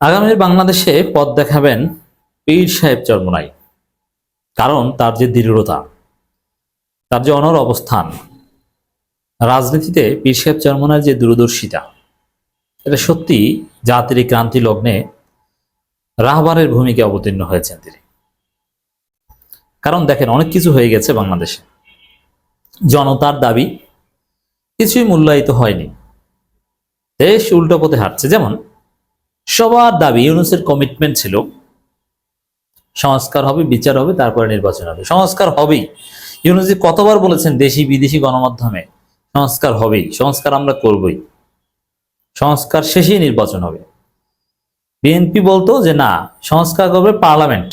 আগামীর বাংলাদেশে পথ দেখাবেন পীর সাহেব চরমনাই। কারণ তার যে দৃঢ়তা, তার যে অনর অবস্থান, রাজনীতিতে পীর সাহেব চরমনার যে দূরদর্শিতা, এটা সত্যি জাতির ক্রান্তি লগ্নে রাহবারের ভূমিকা অবতীর্ণ হয়েছেন তিনি। কারণ দেখেন, অনেক কিছু হয়ে গেছে বাংলাদেশে। জনতার দাবি কিছুই মূল্যায়িত হয়নি। দেশ উল্টো পথে হাঁটছে। যেমন সবার দাবি, ইউনুসের কমিটমেন্ট ছিল, সংস্কার হবে, বিচার হবে, তারপরে নির্বাচন হবে। সংস্কার হবেই। ইউনুসি কতবার বলেছেন, দেশি, বিদেশি গণমাধ্যমে সংস্কার হবেই, সংস্কার আমরা করবই। সংস্কার শেষেই নির্বাচন হবে। বিএনপি বলতো যে, না, সংস্কার করবে পার্লামেন্ট।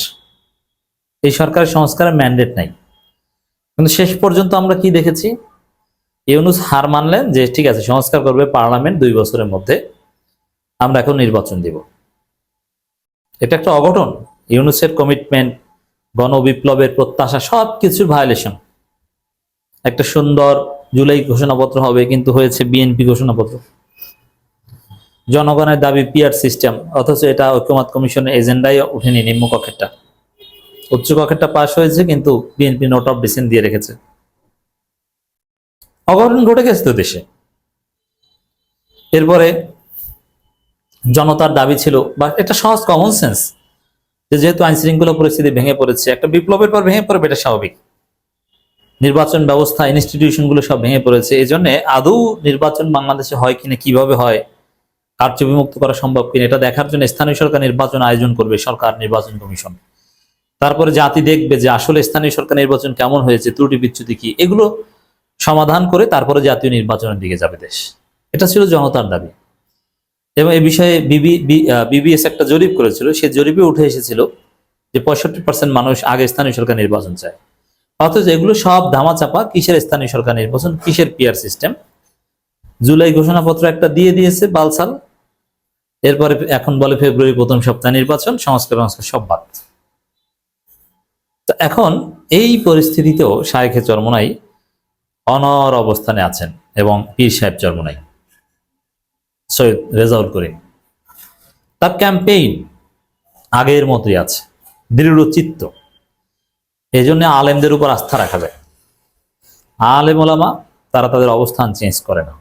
এই সরকারের সংস্কারের ম্যান্ডেট নাই। কিন্তু শেষ পর্যন্ত আমরা কি দেখেছি? ইউনুস হার মানলেন যে, ঠিক আছে, সংস্কার করবে পার্লামেন্ট দুই বছরের মধ্যে। আমরা এখন নির্বাচন দিব। এটা একটা অঘটন। ইউনুসের কমিটমেন্ট গণবিপ্লবের প্রত্যাশা সব কিছুর ভায়োলেশন একটা সুন্দর জুলাই ঘোষণাপত্র হবে, কিন্তু হয়েছে বিএনপি ঘোষণাপত্র। জনগণের দাবি পিয়ার সিস্টেম অথচ এটা ঐক্যমত কমিশনের এজেন্ডাই উঠেনি নিম্নকক্ষেরটা উচ্চ কক্ষেরটা পাশ হয়েছে, কিন্তু বিএনপি নোট অফ ডিসেন্ট দিয়ে রেখেছে। অঘটন ঘটে গেছে তো দেশে। এরপরে জনতার দাবি ছিল, বা এটা সহজ কমন সেন্স যে যেহেতু আইন শৃঙ্খলা পরিস্থিতি ভেঙে পড়েছে, একটা বিপ্লবের পর ভেঙে পড়বে, এটা স্বাভাবিক। নির্বাচন ব্যবস্থা ইনস্টিটিউশনগুলো সব ভেঙে পড়েছে এই জন্য আদৌ নির্বাচন বাংলাদেশে হয় কিনা, কীভাবে হয় কার্যবিমুক্ত করা সম্ভব কিনা, এটা দেখার জন্য স্থানীয় সরকার নির্বাচন আয়োজন করবে, সরকার, নির্বাচন কমিশন। তারপরে জাতি দেখবে যে আসলে স্থানীয় সরকার নির্বাচন কেমন হয়েছে, ত্রুটি বিচ্যুতি কি, এগুলো সমাধান করে তারপরে জাতীয় নির্বাচনের দিকে যাবে দেশ। এটা ছিল জনতার দাবি। এবং এই বিষয়ে বিবি বিবিএস একটা জরিপ করেছিল। সে জরিপে উঠে এসেছিল যে পঁয়ষট্টি পার্সেন্ট মানুষ আগে স্থানীয় সরকার নির্বাচন চায়। অথচ এগুলো সব ধামাচাপা কিসের স্থানীয় সরকার নির্বাচন, কিসের পিয়ার সিস্টেম জুলাই ঘোষণাপত্র একটা দিয়ে দিয়েছে বালসাল। এরপরে এখন বলে ফেব্রুয়ারি প্রথম সপ্তাহ নির্বাচন, সংস্কার সংস্কার সব বাদ। তো এখন এই পরিস্থিতিতেও শায়েখে চরমনাই অনর অবস্থানে আছেন এবং পীর সাহেব চরমনাই। সৈয়দ রেজাউল করিম তার ক্যাম্পেইন আগের মতোই আছে, দৃঢ় চিত্ত। এই জন্য আলেমদের উপর আস্থা রাখা যায়। আলেম ওলামা, তারা তাদের অবস্থান চেঞ্জ করে না।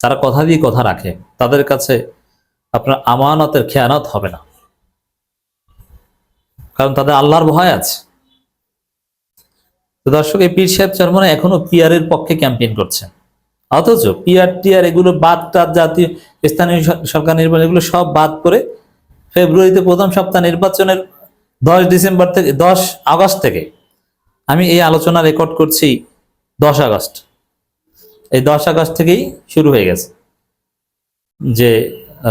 তারা কথা দিয়ে কথা রাখে, তাদের কাছে আপনার আমানতের খেয়ানত হবে না। কারণ তাদের আল্লাহর ভয় আছে। তো দর্শক, এই পীর সাহেব চরমনে এখনও পিআর এর পক্ষে ক্যাম্পেইন করছেন। অথচ পিআর টিআর এগুলো বাদ টাদ জাতীয় স্থানীয় সরকার নির্বাচন, এগুলো সব বাদ করে ফেব্রুয়ারিতে প্রথম সপ্তাহ নির্বাচনের দশ ডিসেম্বর থেকে, দশ আগস্ট থেকে আমি এই আলোচনা রেকর্ড করছি দশ আগস্ট। এই দশ আগস্ট থেকেই শুরু হয়ে গেছে। যে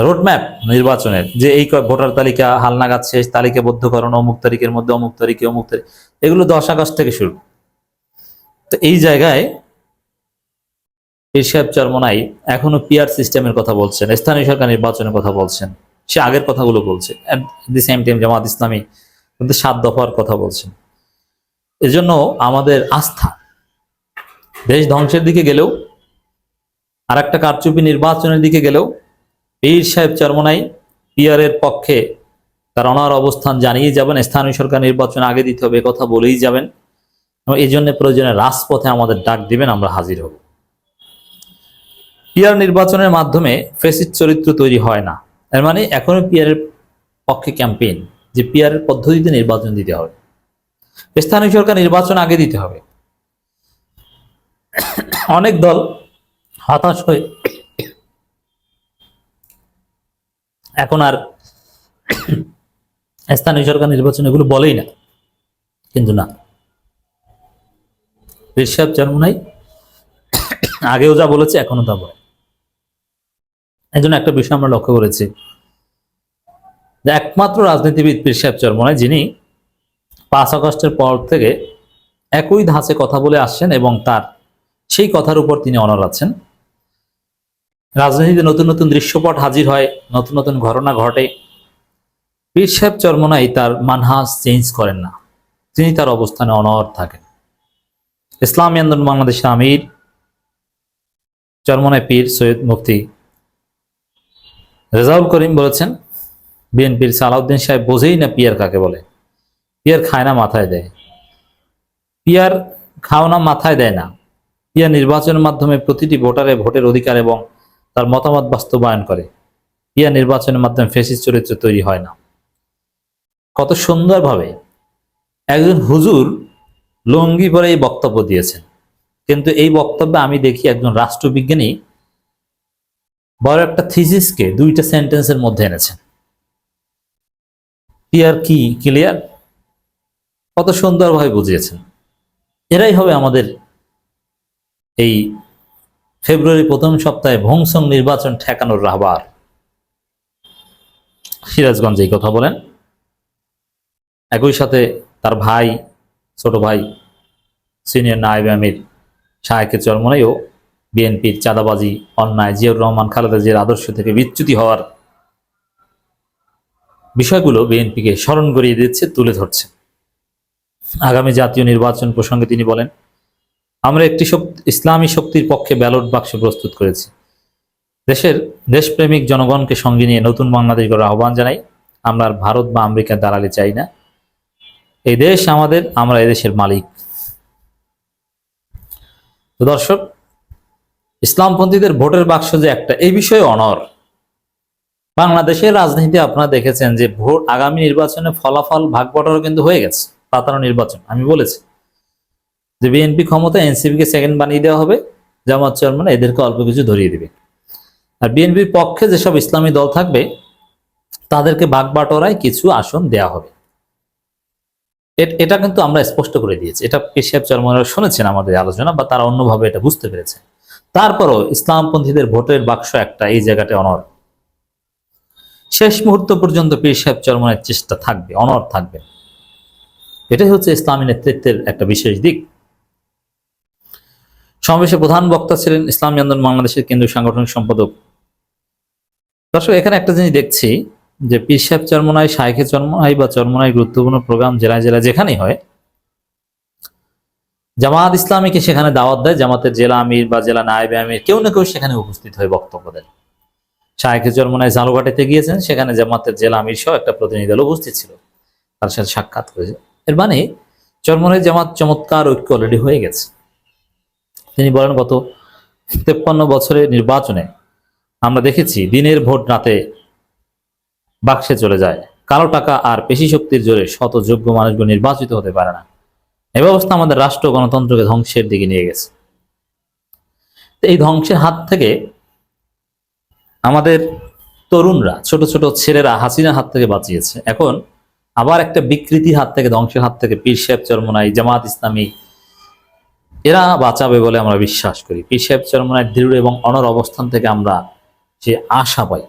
রোডম্যাপ নির্বাচনের, যে এই ভোটার তালিকা হালনাগাদ শেষ, তালিকাবদ্ধকরণ, অমুক তারিখের মধ্যে অমুক তারিখে অমুক তারিখ, এগুলো দশ আগস্ট থেকে শুরু। তো এই জায়গায় ইরশাদ চরমনাই এখনও পিআর সিস্টেমের কথা বলছেন, স্থানীয় সরকার নির্বাচনের কথা বলছেন, সে আগের কথাগুলো বলছে at the same time Jamaat Islami কিন্তু সাত দফার কথা বলছেন। এজন্য আমাদের আস্থা, দেশ ধ্বংসের দিকে গেলেও আর একটা কারচুপি নির্বাচনের দিকে গেলেও পীর সাহেব চরমনাই পিআর এর পক্ষে তার অনার অবস্থান জানিয়ে যাবেন, স্থানীয় সরকার নির্বাচন আগে দিতে হবে কথা বলেই যাবেন। এবং এই জন্য প্রয়োজনে রাজপথে আমাদের ডাক দিবেন, আমরা হাজির হব। পিআর নির্বাচনের মাধ্যমে ফেসিড চরিত্র তৈরি হয় না। এর মানে এখনও পিআর এর পক্ষে ক্যাম্পেইন যে পিআর এর পদ্ধতিতে নির্বাচন দিতে হবে। স্থানীয় সরকার নির্বাচন আগে দিতে হবে। অনেক দল হতাশ হয়ে এখন আর স্থানীয় সরকার নির্বাচন এগুলো বলেই না। কিন্তু না। ঋষভ নাই, আগেও যা বলেছে এখনও তা বলে। এই জন্য একটা বিষয় আমরা লক্ষ্য করেছি যে একমাত্র রাজনীতিবিদ পীর সাহেব চরমনাই, যিনি পাঁচ আগস্টের পর থেকে একই ধাঁচে কথা বলে আসছেন এবং তার সেই কথার উপর তিনি অনর আছেন। রাজনীতিতে নতুন নতুন দৃশ্যপট হাজির হয়, নতুন নতুন ঘটনা ঘটে। পীর সাহেব চরমনাই তার মানহাজ চেঞ্জ করেন না। তিনি তার অবস্থানে অনর থাকেন। ইসলামী আন্দোলন বাংলাদেশের আমির চরমনায় পীর সৈয়দ মুফতি রেজাউল করিম বলেছেন, বিএনপির সালাউদ্দিন সাহেব বোঝেই না পিয়ার কাকে বলে। পিয়ার খায় না, মাথায় দেয়। পিয়ার খাও না, মাথায় দেয় না। পিয়ার নির্বাচনের মাধ্যমে প্রতিটি ভোটারে ভোটের অধিকার এবং তার মতামত বাস্তবায়ন করে। পিয়ার নির্বাচনের মাধ্যমে ফেসিস চরিত্র তৈরি হয় না। কত সুন্দরভাবে একজন হুজুর লঙ্গি পরে এই বক্তব্য দিয়েছেন। কিন্তু এই বক্তব্যে আমি দেখি একজন রাষ্ট্রবিজ্ঞানী বড় একটা থিসিসকে দুইটা সেন্টেন্সের মধ্যে এনেছেন। ক্লিয়ার কি? ক্লিয়ার কত সুন্দরভাবে বুঝিয়েছেন। এরাই হবে আমাদের এই ফেব্রুয়ারি প্রথম সপ্তাহে ভংসং নির্বাচন ঠেকানোর রাহবার। সিরাজগঞ্জে এই কথা বলেন। একই সাথে তার ভাই, ছোট ভাই সিনিয়র নায়েব আমির শাহেকের চরমনেও বিএনপির চাঁদাবাজি, অন্যায়, জিয়াউর রহমান, খালেদা জিয়ার আদর্শ থেকে বিচ্যুতি হওয়ার বিষয়গুলো বিএনপিকে স্মরণ করিয়ে দিচ্ছে, তুলে ধরছে। আগামী জাতীয় নির্বাচন প্রসঙ্গে তিনি বলেন, আমরা একটি ইসলামী শক্তির পক্ষে ব্যালট বাক্স প্রস্তুত করেছি। দেশের দেশপ্রেমিক জনগণকে সঙ্গে নিয়ে নতুন বাংলাদেশ গড়ার আহ্বান জানাই। আমরা আর ভারত বা আমেরিকার দালালি চাই না। এই দেশ আমাদের, আমরা এদেশের মালিক। দর্শক ইসলামপন্থীদের ভোটের বাক্স যে একটা, এই বিষয়ে অনর। বাংলাদেশের রাজনীতি আপনারা দেখেছেন যে ভোট আগামী নির্বাচনে ফলাফল ভাগ বটারও কিন্তু হয়ে গেছে পাতানো নির্বাচন, আমি বলেছি। যে বিএনপি ক্ষমতা এনসিপি কে সেকেন্ড বানিয়ে দেওয়া হবে, জামাত চেয়ারম্যান এদেরকে অল্প কিছু ধরিয়ে দিবে। আর বিএনপির পক্ষে যেসব ইসলামী দল থাকবে, তাদেরকে ভাগ বাটোয়ারায় কিছু আসন দেয়া হবে। এটা কিন্তু আমরা স্পষ্ট করে দিয়েছি। এটা পেশাব চরমরা শুনেছেন আমাদের আলোচনা, বা তারা অন্যভাবে এটা বুঝতে পেরেছে। তারপরও ইসলামপন্থীদের ভোটের বাক্স একটা, এই জায়গাটা অনর শেষ মুহূর্ত পর্যন্ত পীর সাহেব চরমনের চেষ্টা থাকবে অনর থাকবে। এটাই হচ্ছে ইসলামী নেতৃত্বের একটা বিশেষ দিক। সমাবেশে প্রধান বক্তা ছিলেন ইসলামী আন্দোলন বাংলাদেশের কেন্দ্রীয় সাংগঠনিক সম্পাদক। দর্শক, এখানে একটা জিনিস দেখছি যে পীর সাহেব চরমনায় শাহেখে চরমনাই বা চরমনায় গুরুত্বপূর্ণ প্রোগ্রাম জেলায় জেলায় যেখানেই হয় জামাত ইসলামীকে সেখানে দাওয়াত দেয়, জামাতের জেলা আমির বা জেলা নায়েব আমির, কেউ না কেউ সেখানে উপস্থিত হয়ে বক্তব্য দেন শাহেখে চরমনায় ঝালুঘাটিতে গিয়েছেন, সেখানে জামাতের জেলা আমির সহ একটা প্রতিনিধি দল উপস্থিত ছিল। তার সাথে সাক্ষাৎ করেছে। এর মানে চরমনায় জামাত চমৎকার ঐক্য অলরেডি হয়ে গেছে। তিনি বলেন, গত তেপ্পান্ন বছরের নির্বাচনে আমরা দেখেছি, দিনের ভোট রাতে বাক্সে চলে যায়। কালো টাকা আর পেশি শক্তির জোরে শত যোগ্য মানুষগুলো নির্বাচিত হতে পারে না। এ ব্যবস্থা আমাদের রাষ্ট্র গণতন্ত্রকে ধ্বংসের দিকে নিয়ে গেছে। এই ধ্বংসের হাত থেকে আমাদের তরুণরা, ছোট ছোট ছেলেরা হাসিনার হাত থেকে বাঁচিয়েছে। এখন আবার একটা বিকৃতির হাত থেকে, ধ্বংসের হাত থেকে পীর সাহেব চরমনাই জামাত ইসলামী এরা বাঁচাবে বলে আমরা বিশ্বাস করি। পীর সাহেব চরমনায় দৃঢ় এবং অনর অবস্থান থেকে আমরা যে আশা পাই